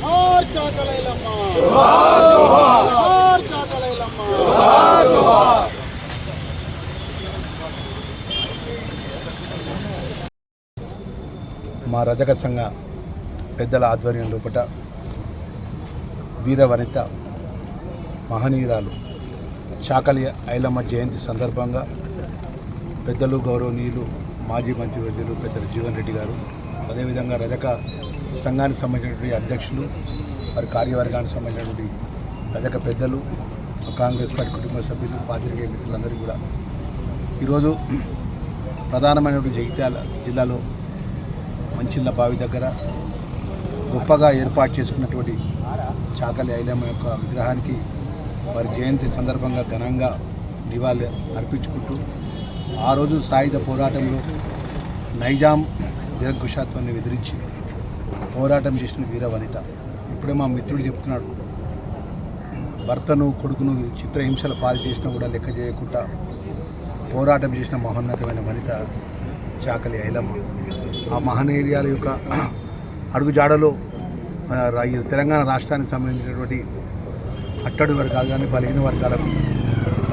జోహార్ చాకలైలమ్మ. జోహార్ చాకలైలమ్మ. మా రజక సంఘ పెద్దల ఆధ్వర్యం లోపట వీర వనిత మహనీయురాలు చాకలి ఐలమ్మ జయంతి సందర్భంగా పెద్దలు గౌరవనీయులు మాజీ మంత్రివర్యులు పెద్దలు జీవన్ రెడ్డి గారు అదేవిధంగా రజక సంఘానికి సంబంధించినటువంటి అధ్యక్షులు వారి కార్యవర్గానికి సంబంధించినటువంటి రజక పెద్దలు కాంగ్రెస్ పార్టీ కుటుంబ సభ్యులు పాత్రికేయ మిత్రులందరూ కూడా. ఈరోజు ప్రధానమైనటువంటి జగిత్యాల జిల్లాలో మంచిళ్ళ బావి దగ్గర గొప్పగా ఏర్పాటు చేసుకున్నటువంటి చాకలి ఐలమ్మ యొక్క విగ్రహానికి వారి జయంతి సందర్భంగా ఘనంగా నివాళి అర్పించుకుంటూ ఆ రోజు సాయుధ పోరాటంలో నైజాం నిరంకుశాత్వాన్ని ఎదిరించి పోరాటం చేసిన వీర వనిత. ఇప్పుడే మా మిత్రుడు చెప్తున్నాడు భర్తను కొడుకును చిత్రహింసల పాలు చేసినా కూడా లెక్క చేయకుండా పోరాటం చేసిన మహోన్నతమైన వనిత చాకలి ఐలమ్మ. ఆ మహనీయాల యొక్క అడుగుజాడలో తెలంగాణ రాష్ట్రానికి సంబంధించినటువంటి అట్టడు వర్గాలు కానీ బలహీన వర్గాలకు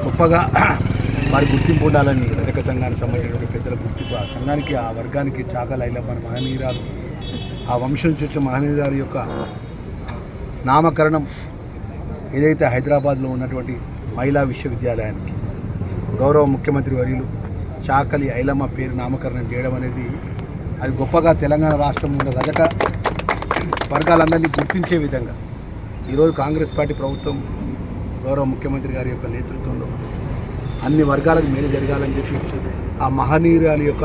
గొప్పగా వారి గుర్తింపు ఉండాలని రజక సంఘానికి సంబంధించినటువంటి పెద్దల గుర్తింపు ఆ సంఘానికి ఆ వర్గానికి చాకలి ఐలమ్మ మహనీయురాలు ఆ వంశం నుంచి వచ్చిన మహనీయురాలు యొక్క నామకరణం ఏదైతే హైదరాబాద్లో ఉన్నటువంటి మహిళా విశ్వవిద్యాలయానికి గౌరవ ముఖ్యమంత్రి వర్యులు చాకలి ఐలమ్మ పేరు నామకరణం చేయడం అనేది అది గొప్పగా తెలంగాణ రాష్ట్రంలో ఉన్న రజక వర్గాలందరినీ గుర్తించే విధంగా ఈరోజు కాంగ్రెస్ పార్టీ ప్రభుత్వం గౌరవ ముఖ్యమంత్రి గారి యొక్క నేతృత్వంలో అన్ని వర్గాలకు మేలు జరగాలని చెప్పి ఆ మహనీయురాలి యొక్క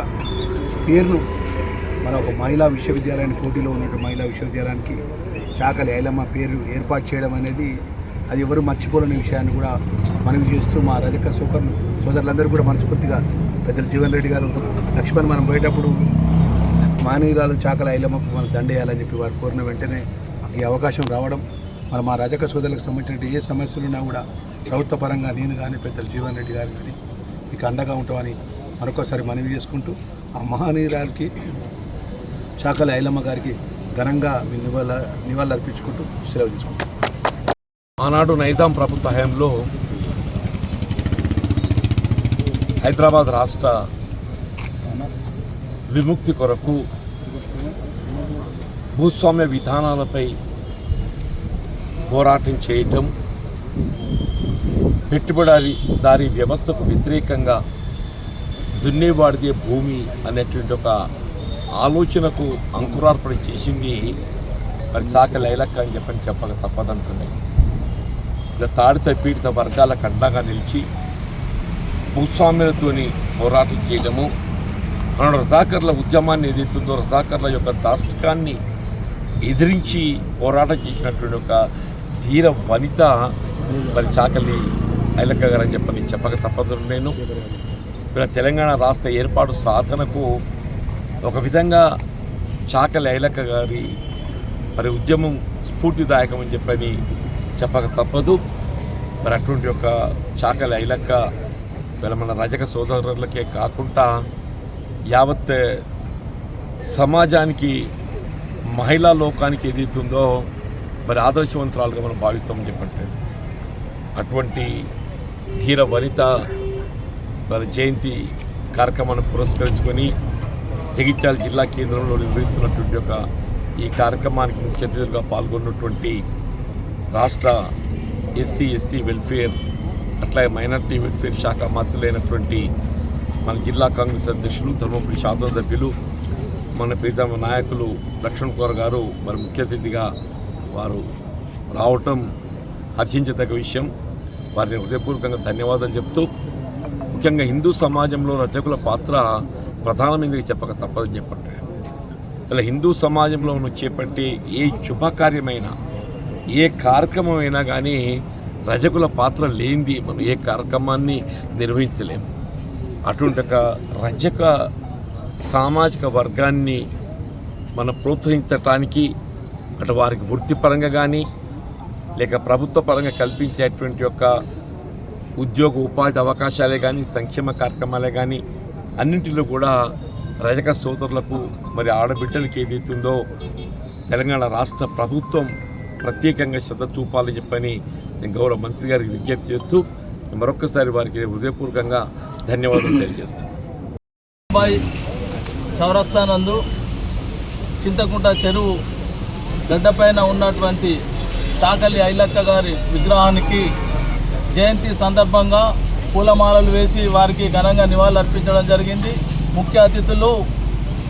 పేరును మన ఒక మహిళా విశ్వవిద్యాలయానికి పోటీలో ఉన్నటువంటి మహిళా విశ్వవిద్యాలయానికి చాకలి ఐలమ్మ పేరు ఏర్పాటు చేయడం అనేది అది ఎవరు మర్చిపోలేని విషయాన్ని కూడా మనవి చేస్తూ మా రజక సోకర్లు సోదరులందరూ కూడా మనస్ఫూర్తిగా పెద్దలు జీవన్ రెడ్డి గారు లక్ష్మణ్ మనం పోయేటప్పుడు మానవీరాలు చాకల ఐలమ్మకు మనం దండేయాలని చెప్పి వారు కోరిన వెంటనే మాకు ఈ అవకాశం రావడం మరి మా రజక సోదరులకు సంబంధించిన ఏ సమస్యలు ఉన్నా కూడా ప్రభుత్వ పరంగా నేను కానీ పెద్దలు జీవన్ రెడ్డి గారు కానీ మీకు అండగా ఉంటామని మరొకసారి మనవి చేసుకుంటూ ఆ మహానీయురాలకి చాకల ఐలమ్మ గారికి ఘనంగా మీ నివాళ నివాళులు అర్పించుకుంటూ సెలవు తీసుకుంటాం ఆనాడు నైజాం ప్రభుత్వ హయాంలో హైదరాబాద్ రాష్ట్ర విముక్తి కొరకు భూస్వామ్య విధానాలపై పోరాటం చేయటం పెట్టుబడి దారి వ్యవస్థకు వ్యతిరేకంగా దున్నేవాడిదే భూమి అనేటువంటి ఒక ఆలోచనకు అంకురార్పణ చేసింది మరి చాక లైలక్క అని చెప్పని చెప్పక తప్పదంటున్నాయి. ఇలా తాడిత పీడిత వర్గాలకు అండగా నిలిచి భూస్వామ్యులతోని పోరాటం చేయడము మన రజాకర్ల ఉద్యమాన్ని ఏదైతుందో రజాకర్ల యొక్క దాష్టికాన్ని ఎదిరించి పోరాటం చేసినటువంటి ఒక ధీర వనిత మరి చాకలి ఐలక్క గారు అని చెప్పని చెప్పక తప్పదు నేను. ఇలా తెలంగాణ రాష్ట్ర ఏర్పాటు సాధనకు ఒక విధంగా చాకలి ఐలక్క గారి మరి ఉద్యమం స్ఫూర్తిదాయకం అని చెప్పని చెప్పక తప్పదు. మరి అటువంటి ఒక చాకలి ఐలక్క వీళ్ళ మన రజక సోదరులకే కాకుండా యావత్ సమాజానికి మహిళా లోకానికి ఏదైతుందో మరి ఆదర్శవంతురాలుగా మనం భావిస్తామని చెప్పంటే అటువంటి ధీర వనిత మరి జయంతి కార్యక్రమాన్ని పురస్కరించుకొని జగిత్యాల జిల్లా కేంద్రంలో నిర్వహిస్తున్నటువంటి ఒక ఈ కార్యక్రమానికి ముఖ్య అతిథులుగా పాల్గొన్నటువంటి రాష్ట్ర ఎస్సీ ఎస్టీ వెల్ఫేర్ అట్లాగే మైనార్టీ వెల్ఫేర్ శాఖ మంత్రులైనటువంటి మన జిల్లా కాంగ్రెస్ అధ్యక్షులు ధర్మపురి శాసనసభ్యులు మన ప్రీతమ నాయకులు లక్ష్మణ్ కుమార్ గారు మరి ముఖ్య అతిథిగా వారు రావటం హర్షించదగ్గ విషయం. వారిని హృదయపూర్వకంగా ధన్యవాదాలు చెప్తూ ముఖ్యంగా హిందూ సమాజంలో రచకుల పాత్ర ప్రధానమైనది చెప్పక తప్పదని చెప్పండి ఇలా హిందూ సమాజంలో మనం చేపట్టే ఏ శుభకార్యమైనా ఏ కార్యక్రమం అయినా కానీ రజకుల పాత్ర లేనిది మనం ఏ కార్యక్రమాన్ని నిర్వహించలేము. అటువంటి ఒక రజక సామాజిక వర్గాన్ని మనం ప్రోత్సహించటానికి అటు వారికి వృత్తిపరంగా కానీ లేక ప్రభుత్వ పరంగా కల్పించేటువంటి యొక్క ఉద్యోగ ఉపాధి అవకాశాలే కానీ సంక్షేమ కార్యక్రమాలే కానీ అన్నింటిలో కూడా రజక సోదరులకు మరి ఆడబిడ్డలకి ఏదైతుందో తెలంగాణ రాష్ట్ర ప్రభుత్వం ప్రత్యేకంగా శ్రద్ధ చూపాలని చెప్పని నేను గౌరవ మంత్రి గారికి విజ్ఞప్తి చేస్తూ మరొకసారి వారికి హృదయపూర్వకంగా ధన్యవాదాలు తెలియజేస్తున్నాను. బాయ్ చౌరస్థానందు చింతకుంట చెరువు గడ్డపైన ఉన్నటువంటి చాకలి ఐలక్క గారి విగ్రహానికి జయంతి సందర్భంగా పూలమాలలు వేసి వారికి ఘనంగా నివాళులు అర్పించడం జరిగింది. ముఖ్య అతిథులు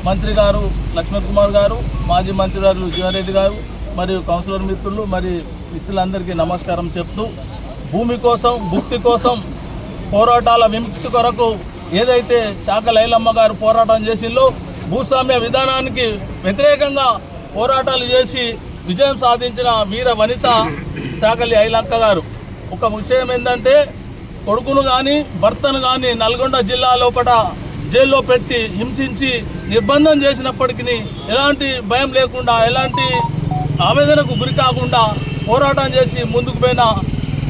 మంత్రి గారు లక్ష్మణ్ కుమార్ గారు మాజీ మంత్రి గారు జీవన్రెడ్డి గారు మరియు కౌన్సిలర్ మిత్రులు మరి మిత్రులందరికీ నమస్కారం చెప్తూ భూమి కోసం భుక్తి కోసం పోరాటాల విముక్తి కొరకు ఏదైతే శాఖ లైలమ్మ గారు పోరాటం చేసిందో భూస్వామ్య విధానానికి వ్యతిరేకంగా పోరాటాలు చేసి విజయం సాధించిన వీర వనిత చాకలి ఐలక్క గారు. ఒక విషయం ఏంటంటే కొడుకును కానీ భర్తను కానీ నల్గొండ జిల్లా లోపల జైల్లో పెట్టి హింసించి నిర్బంధం చేసినప్పటికీ ఎలాంటి భయం లేకుండా ఎలాంటి ఆవేదనకు గురి కాకుండా పోరాటం చేసి ముందుకు పోయిన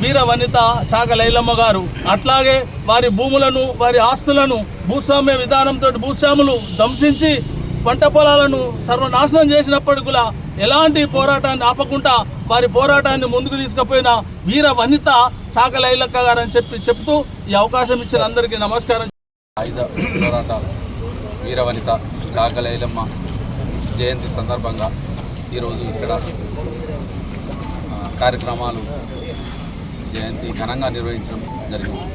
వీర వనిత శాఖ లైలమ్మ గారు. అట్లాగే వారి భూములను వారి ఆస్తులను భూస్వామ్య విధానంతో భూస్వాములు ధ్వంసించి పంట పొలాలను సర్వనాశనం చేసినప్పటికి కూడా ఎలాంటి పోరాటాన్ని ఆపకుండా వారి పోరాటాన్ని ముందుకు తీసుకుపోయిన వీర వనిత శాఖ లైలక్క గారు అని చెప్పి చెప్తూ ఈ అవకాశం ఇచ్చిన అందరికీ నమస్కారం. ఆయుధ పోరాటాలు వీరవనిత చాకలైలమ్మ జయంతి సందర్భంగా ఈరోజు ఇక్కడ కార్యక్రమాలు జయంతి ఘనంగా నిర్వహించడం జరిగింది.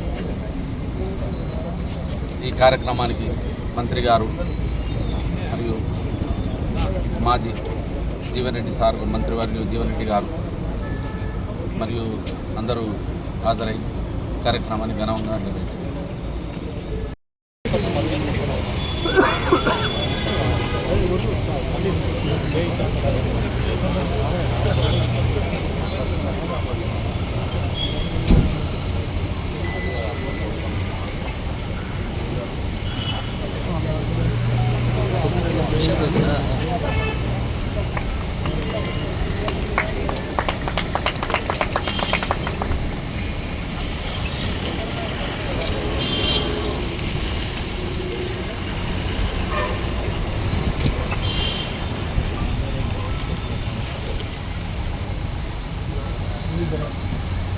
ఈ కార్యక్రమానికి మంత్రి గారు మరియు మాజీ జీవన్ రెడ్డి సార్ మంత్రివర్యులు జీవన్ రెడ్డి గారు మరియు అందరూ హాజరై కార్యక్రమాన్ని ఘనంగా నిర్వహించారు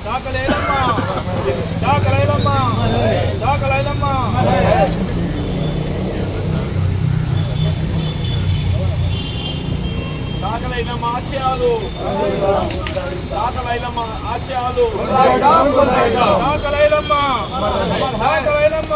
చాకలైలమ్మ చాకలైలమ్మ చాకలైలమ్మ చాకలైలమ్మ ఆశయాలు. చాకలైలమ్మ ఆశయాలు. చాకలైలమ్మ చాకలైలమ్మ